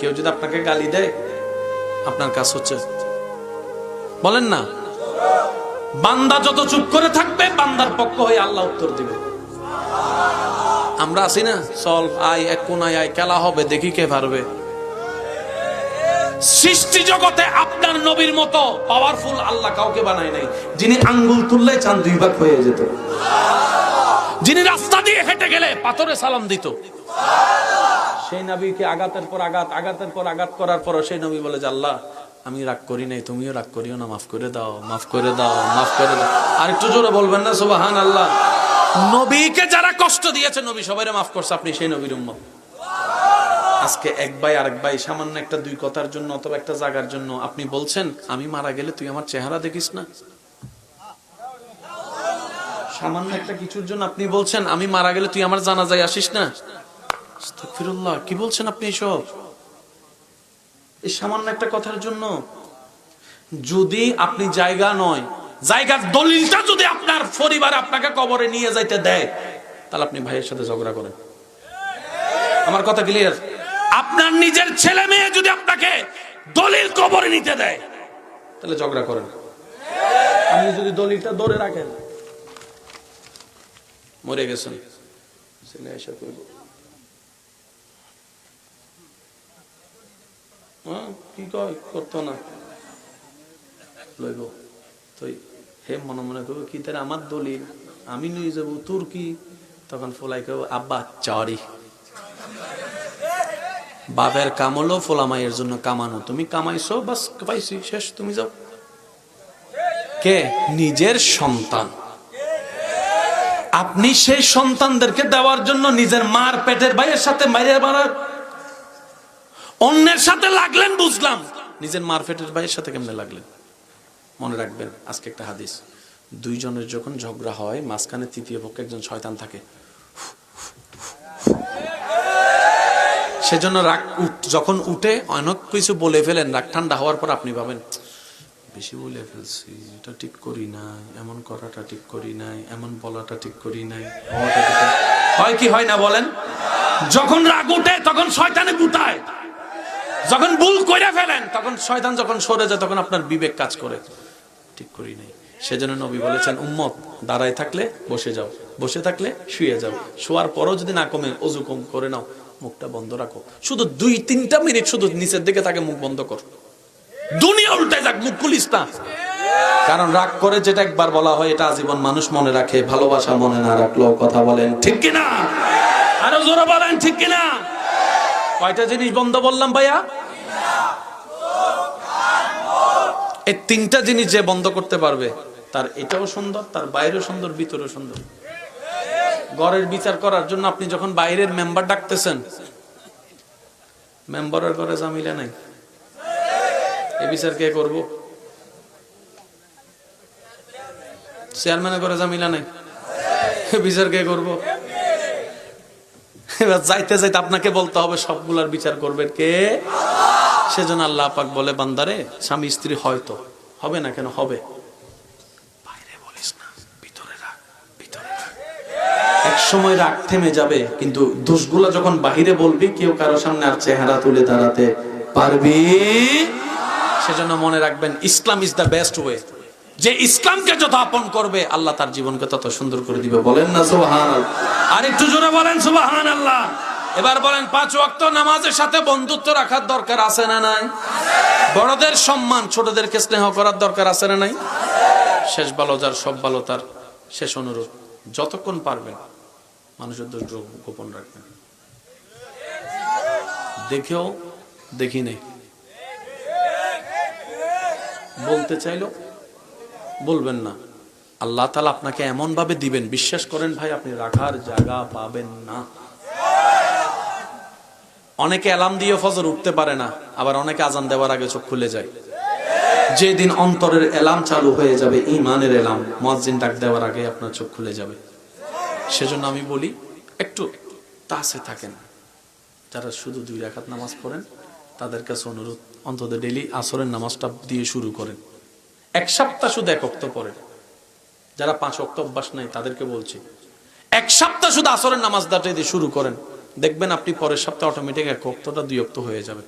কেউ যদি আপনাকে গালি দেয়, আপনার কাজ হচ্ছে বলেন না। বান্দা যত চুপ করে থাকবে, বান্দার পক্ষ হয়ে আল্লাহ উত্তর দিবে। আমরা আছি না, চল, আয়, এক কোনায় আয়, খেলা হবে, দেখি কে পারবে। সৃষ্টি জগতে আপনার নবীর মতো পাওয়ারফুল আল্লাহ কাউকে বানায় নাই, যিনি আঙ্গুল তুললে চান দুই ভাগ হয়ে যেত। যিনি রাস্তা দিয়ে হেঁটে গেলে পাথরে সালাম দিত। সেই নবীকে আঘাতের পর আঘাত, আঘাতের পর আঘাত করার পর সেই নবী বলে যে, আল্লাহ, আমি রাগ করি নাই, তুমিও রাগ করিও না, মাফ করে দাও, মাফ করে দাও, মাফ করে দাও। আর একটু জোরে বলবেন না সুবাহান আল্লাহ নবীকে যারা কষ্ট দিয়েছে, নবী সবাইরে মাফ করছে, আপনি সেই নবীর উম্মত। আজকে এক ভাই, আরেক ভাই, সামান্য একটা দুই কথার জন্য অথবা একটা জায়গার জন্য আপনি বলছেন, আমি মারা গেলে তুই আমার চেহারা দেখিস না? সামান্য একটা কিছুর জন্য আপনি বলছেন, আমি মারা গেলে তুই আমার জানা যায় আসিস না? কি বলছেন আপনি এসব? এই সামান্য একটা কথার জন্য, যদি আপনি জায়গা নয়, জায়গার দলিলটা যদি আপনার পরিবার আপনাকে কবরে নিয়ে যাইতে দেয়, তাহলে আপনি ভাইয়ের সাথে ঝগড়া করেন। আমার কথা ক্লিয়ার আপনার নিজের ছেলে মেয়ে যদি আপনাকে দলিল কবরে নিতে দেয়, তাহলে ঝগড়া করেন। আপনি যদি দলিলটা ধরে রাখেন, মরে গেছেন। ছেলে এসে কইব হ্যাঁ, কি কয়? করতো না। লইব। হে মনে মনে করব কি তার আমার দলিল? আমি নিয়ে যাব তোর কি তখন ফোলাই আব্বা বাপের কাম হলো ফোলামাইয়ের জন্য কামানো। তুমি কামাইছো বাস পাইছি শেষ তুমি যাও। কে? নিজের সন্তান। আপনি সেই সন্তানদেরকে দেওয়ার জন্য নিজের মার পেটের ভাইয়ের সাথে মাইরে মারার অন্যের সাথে লাগলেন বুঝলাম। নিজের মারফেটের ভাইয়ের সাথে কেমনে লাগলেন? মনে রাখবেন, আজকে একটা হাদিস। দুইজনের যখন ঝগড়া হয়, মাঝখানে তৃতীয় পক্ষে একজন শয়তান থাকে। সেজন্য রাগ যখন উঠে অনেক কিছু বলে ফেলেন, রাগ ঠান্ডা হওয়ার পর আপনি ভাবেন, বেশি বলে ফেলছি, এটা ঠিক করি নাই এমন করাটা ঠিক করি নাই, এমন বলাটা ঠিক করি নাই। হয় কি হয় না বলেন? যখন রাগ উঠে, তখন শয়তানে গুটায়। যখন ভুল করে ফেলেন, তখন শয়তান যখন সরে যায়, তখন আপনার বিবেক কাজ করে। ঠিক করি নাই। সেজন্য নবী বলেছেন, উম্মত, দাঁড়ায় থাকলে বসে যাও। বসে থাকলে শুয়ে যাও। শোয়ার পরও যদি না কমে, অজু কম করে নাও, মুখটা বন্ধ রাখো। শুধু দুই, তিনটা মিনিট শুধু নিচের দিকে তাকে মুখ বন্ধ কর। দুনিয়া উল্টে যাক, মুখ খুলিস না। কারণ রাগ করে যেটা একবার বলা হয়, এটা আজীবন মানুষ মনে রাখে, ভালোবাসা মনে না রাখল কথা বলেন ঠিক কিনা? আরও জোরে বলেন ঠিক কিনা? কয়টা জিনিস বন্ধ বললাম ভাইয়া? এই তিনটা জিনিস যে বন্ধ করতে পারবে, তার এটাও সুন্দর, তার বাইরেও সুন্দর, ভিতরেও সুন্দর। ঘরের বিচার করার জন্য আপনি যখন বাইরের মেম্বার ডাকতেছেন, মেম্বারের ঘরে জামিলা নাই। এ বিচার কে করব? চেয়ারম্যানের ঘরে জামিলা নাই। বিচার কে করব? এবার যাইতে যাইতে আপনাকে বলতে হবে, সবগুলার বিচার করবেন কে? সেজন্য আল্লাহ পাক বলে, বান্দারে, স্বামী স্ত্রী হয়তো। হবে না কেন? হবে। এক সময় রাগ থেমে যাবে, কিন্তু দোষগুলা যখন বাহিরে বলবি, কেউ কারও সামনে আর চেহারা তুলে দাঁড়াতে পারবি। সেজন্য মনে রাখবেন, Islam is the best way যে ইসলামকে যত আপন করবে, আল্লাহ তার জীবনকে তত সুন্দর করে দিবে। বলেন না সুবহান আর একটু জোরে বলেন সুবহান আল্লাহ এবার বলেন, পাঁচ ওয়াক্ত নামাজের সাথে বন্ধুত্ব রাখার দরকার আছে না নাই? বড়দের সম্মান, ছোটদেরকে স্নেহ করার দরকার আছে না নাই? শেষ ভালো যার, সব ভালো তার। শেষ অনুরোধ, যতক্ষণ পারবেন, মানুষের দোষ গোপন রাখবেন। দেখেও দেখি নেই। বলতে চাইলো বলবেন না। আল্লাহ তালা আপনাকে এমন ভাবে দিবেন, বিশ্বাস করেন ভাই, আপনি রাখার জায়গা পাবেন না। অনেকে অ্যালার্ম দিয়ে ফজর উঠতে পারে না, আবার অনেকে আজান দেওয়ার আগে চোখ খুলে যায়। যেদিন অন্তরের এলাম চালু হয়ে যাবে ইমানের এলাম মসজিদ ডাক দেওয়ার আগে আপনার চোখ খুলে যাবে। সেজন্য আমি বলি, একটু তাসে থাকেন। যারা শুধু দুই রাখাত নামাজ পড়েন, তাদের কাছে অনুরোধ, অন্তত ডেলি আসরের নামাজটা দিয়ে শুরু করেন। এক সপ্তাহ শুধু এক অক্ত পড়েন যারা পাঁচ অক্ত অভ্যাস নাই, তাদেরকে বলছি, এক সপ্তাহ শুধু আসরের নামাজ দাঁড়িয়ে দিয়ে শুরু করেন, দেখবেন আপনি পরের সপ্তাহে অটোমেটিক এক অক্তটা, দুই অক্ত হয়ে যাবে।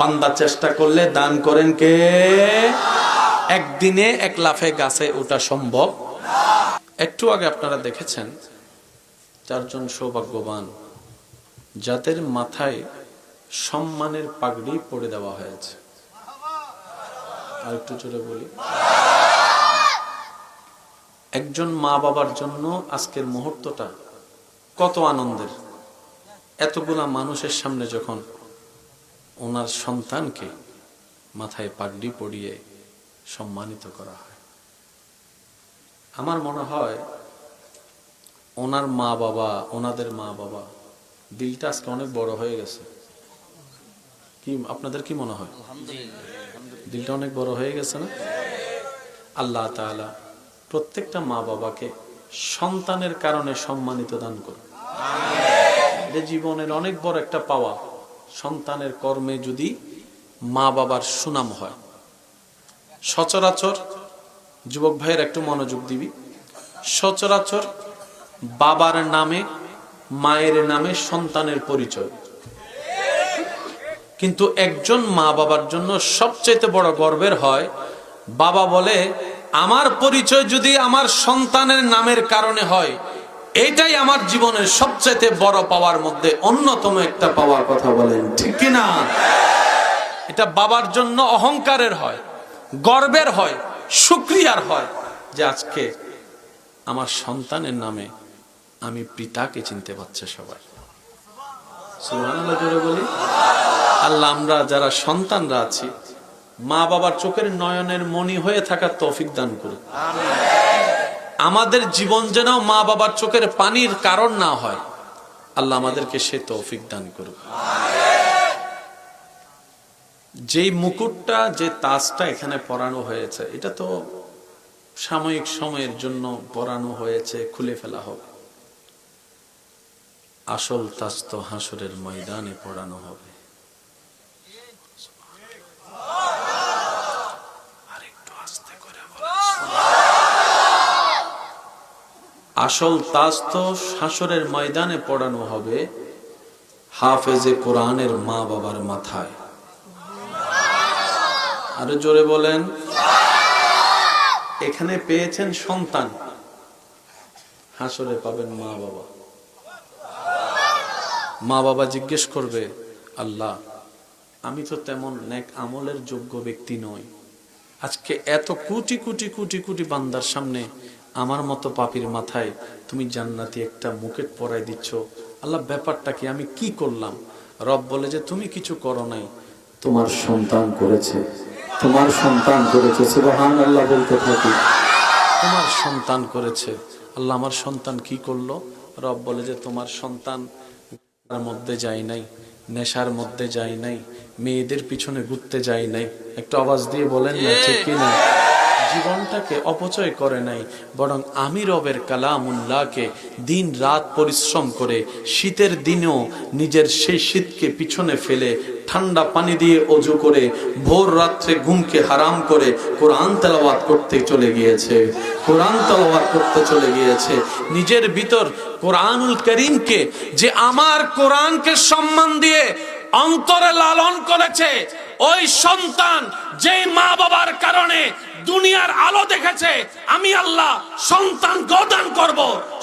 বান্দা চেষ্টা করলে দান করেন কে? একদিনে এক লাফে গাছে ওটা সম্ভব? একটু আগে আপনারা দেখেছেন, চারজন সৌভাগ্যবান, যাদের মাথায় সম্মানের পাগড়ি পড়ে দেওয়া হয়েছে। আর একটু জোরে বলি। একজন মা বাবার জন্য আজকের মুহূর্তটা কত আনন্দের। এতগুলা মানুষের সামনে যখন ওনার সন্তানকে মাথায় পাগড়ি পরিয়ে সম্মানিত করা হয়, আমার মনে হয় ওনার মা বাবা, ওনাদের মা বাবা, দিলটা আজকে অনেক বড় হয়ে গেছে। কি, আপনাদের কি মনে হয়? দিলটা অনেক বড় হয়ে গেছে না? আল্লাহ তাআলা প্রত্যেকটা মা বাবাকে সন্তানের কারণে সম্মানিত দান করুন। এটা জীবনের অনেক বড় একটা পাওয়া। সন্তানের কর্মে যদি মা বাবার সুনাম হয়। সচরাচর যুবক ভাইয়ের একটু মনোযোগ দিবি। সচরাচর বাবার নামে, মায়ের নামে সন্তানের পরিচয়। কিন্তু একজন মা বাবার জন্য সবচেয়ে বড় গর্বের হয়, বাবা বলে, আমার পরিচয় যদি আমার সন্তানের নামের কারণে হয় এটাই আমার জীবনের সবচেয়ে বড় পাওয়ার মধ্যে অন্যতম একটা পাওয়ার কথা বলেন। ঠিক কি না? এটা বাবার জন্য অহংকারের হয়, গর্বের হয়, সুক্রিয়ার হয় যে আজকে আমার সন্তানের নামে আমি পিতাকে চিনতে পারছে সবাই। সুবহানাল্লাহ বলি। আল্লাহ, আমরা যারা সন্তানরা আছি, মা বাবার চোখের নয়নের মনি হয়ে থাকার তৌফিক দান করুন আমাদের জীবন যেন মা বাবার চোখের পানির কারণ না হয়, আল্লাহ আমাদেরকে সে তৌফিক দান করুক। যেই মুকুটটা, যে তাজটা এখানে পরানো হয়েছে, এটা তো সাময়িক সময়ের জন্য পরানো হয়েছে, খুলে ফেলা হবে। আসল তাজ তো হাসরের ময়দানে পড়ানো হবে আরেকটু আস্তে করে বলেন। আসল তাজ তো হাসরের ময়দানে পড়ানো হবে হাফেজে কোরআনের মা বাবার মাথায়। আরও জোরে বলেন। এখানে পেয়েছেন সন্তান। হাসরে পাবেন মা বাবা। মা বাবা জিজ্ঞেস করবে, আল্লাহ, আমি তো তেমন নেক আমলের যোগ্য ব্যক্তি নই। আজকে এত কোটি কোটি কোটি কোটি বান্দার সামনে আমার মতো পাপির মাথায় তুমি জান্নাতি একটা মুকেট পরাই দিচ্ছ। আল্লাহ ব্যাপারটা কি? আমি কি করলাম? রব বলে যে তুমি কিছু করো নাই। তোমার সন্তান করেছে। তোমার সন্তান করেছে। সুবহান আল্লাহ বলতে থাকি। তোমার সন্তান করেছে। আল্লাহ আমার সন্তান কি করল? রব বলে যে তোমার সন্তান মধ্যে যায় নাই নেশার মধ্যে যায় নাই মেয়েদের পিছনে ঘুরতে যায় নাই। একটা আওয়াজ দিয়ে বলেন না ঠিক কি না জীবনটাকে অপচয় করে নাই, বরং আমি রবের কালামুল্লাহকে দিন রাত পরিশ্রম করে শীতের দিনেও নিজের সেই শীতকে পিছনে ফেলে ঠান্ডা পানি দিয়ে অজু করে ভোর রাত্রে ঘুমকে হারাম করে কোরআন তেলাওয়াত করতে চলে গিয়েছে। কোরআন তেলাওয়াত করতে চলে গিয়েছে। নিজের ভিতর কোরআনুল করিমকে যে আমার কোরআনকে সম্মান দিয়ে অন্তরে লালন করেছে। ওই সন্তান যে মা বাবার কারণে দুনিয়ার আলো দেখেছে, আমি আল্লাহ সন্তান গদান করব।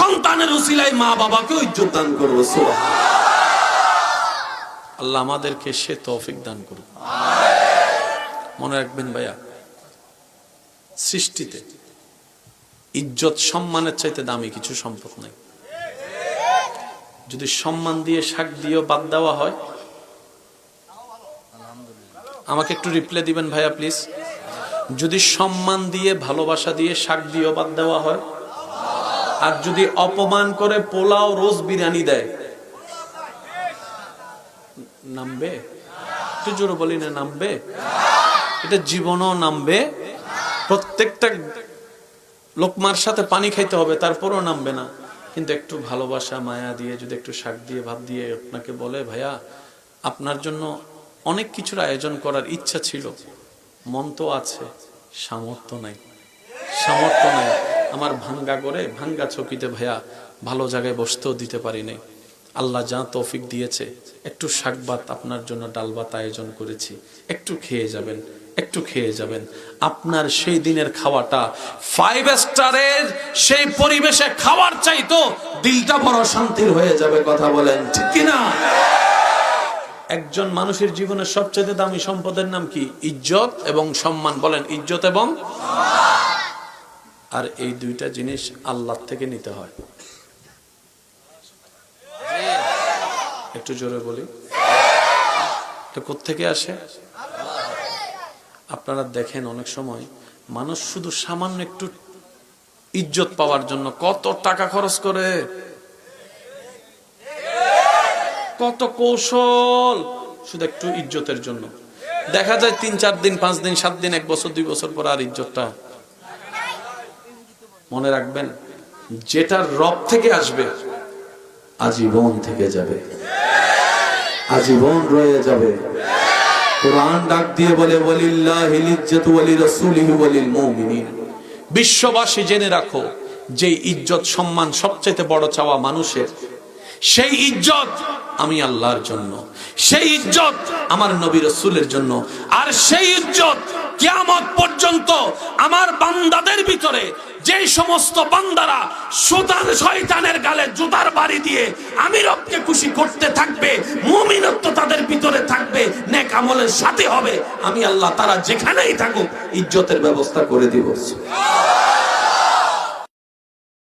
সন্তানের উসিলায় মা বাবাকে ইজ্জত দান করব আল্লাহ। আমাদেরকে সে তৌফিক দান করুন মনে রাখবেন ভাইয়া, সৃষ্টিতে ইজ্জত সম্মানের চাইতে দামি কিছু সম্পদ নাই। যদি সম্মান দিয়ে শাক দিয়েও বাদ দেওয়া হয় আমাকে একটু রিপ্লাই দিবেন ভাইয়া প্লিজ যদি সম্মান দিয়ে, ভালোবাসা দিয়ে, শাক দিয়েও বাদ দেওয়া হয়, আর যদি অপমান করে পোলাও রোজ বিরিয়ানি দেয়, নামবে? একটু জোরে বলি না, নামবে? এটা জীবনও নামবে। প্রত্যেকটা লোকমার সাথে পানি খাইতে হবে, তারপরও নামবে না। কিন্তু একটু ভালোবাসা, মায়া দিয়ে, যদি একটু শাক দিয়ে, ভাত দিয়ে আপনাকে বলে, ভাইয়া, আপনার জন্য অনেক কিছুর আয়োজন করার ইচ্ছা ছিল। মন তো আছে, সামর্থ্য নাই। সামর্থ্য নাই। আমার ভাঙ্গা করে ভাঙ্গা চকিতে ভাইয়া ভালো জায়গায় বসতেও দিতে পারি নাই। আল্লাহ যা তৌফিক দিয়েছে, একটু শাকবাত আপনার জন্য ডালবাত আয়োজন করেছি। একটু খেয়ে যাবেন, একটু খেয়ে যাবেন। আপনার সেই দিনের খাওয়াটা ফাইভ স্টারের সেই পরিবেশে খাওয়ার চাইতো দিলটা বড় শান্তির হয়ে যাবে কথা বলেন, ঠিক কিনা? একজন মানুষের জীবনের সবচেয়ে দামি সম্পদের নাম কি? ইজ্জত এবং সম্মান। বলেন, ইজ্জত এবং আর এই দুইটা জিনিস আল্লাহ থেকে নিতে হয়। একটু জোরে বলি। কোত্থেকে আসে? আপনারা দেখেন অনেক সময় মানুষ শুধু সামান্য একটু ইজ্জত পাওয়ার জন্য কত টাকা খরচ করে। কত কৌশল? শুধু একটু ইজ্জতের জন্য। দেখা যায় তিন, চার দিন, পাঁচ দিন, সাত দিন, এক বছর, দুই বছর পর আর ইজ্জতটা। মনে রাখবেন যেটা রব থেকে আসবে, আজীবন থেকে যাবে। আজীবন রয়ে যাবে। কোরআন ডাক দিয়ে বলে বিশ্ববাসী জেনে রাখো যে ইজ্জত সম্মান সবচেয়ে বড় চাওয়া মানুষের সেই ইজ্জত আমি আল্লাহর জন্য। সেই ইজ্জত আমার নবী রসুলের জন্য। আর সেই ইজ্জত কিয়ামত পর্যন্ত আমার বান্দাদের ভিতরে, যে সমস্ত বান্দারা সুতান শয়তানের গালে জুতার বাড়ি দিয়ে আমি রবকে খুশি করতে থাকবে, মুমিনত্ব তাদের ভিতরে থাকবে, নেক আমলের সাথে হবে, আমি আল্লাহ তারা যেখানেই থাকুক ইজ্জতের ব্যবস্থা করে দিব।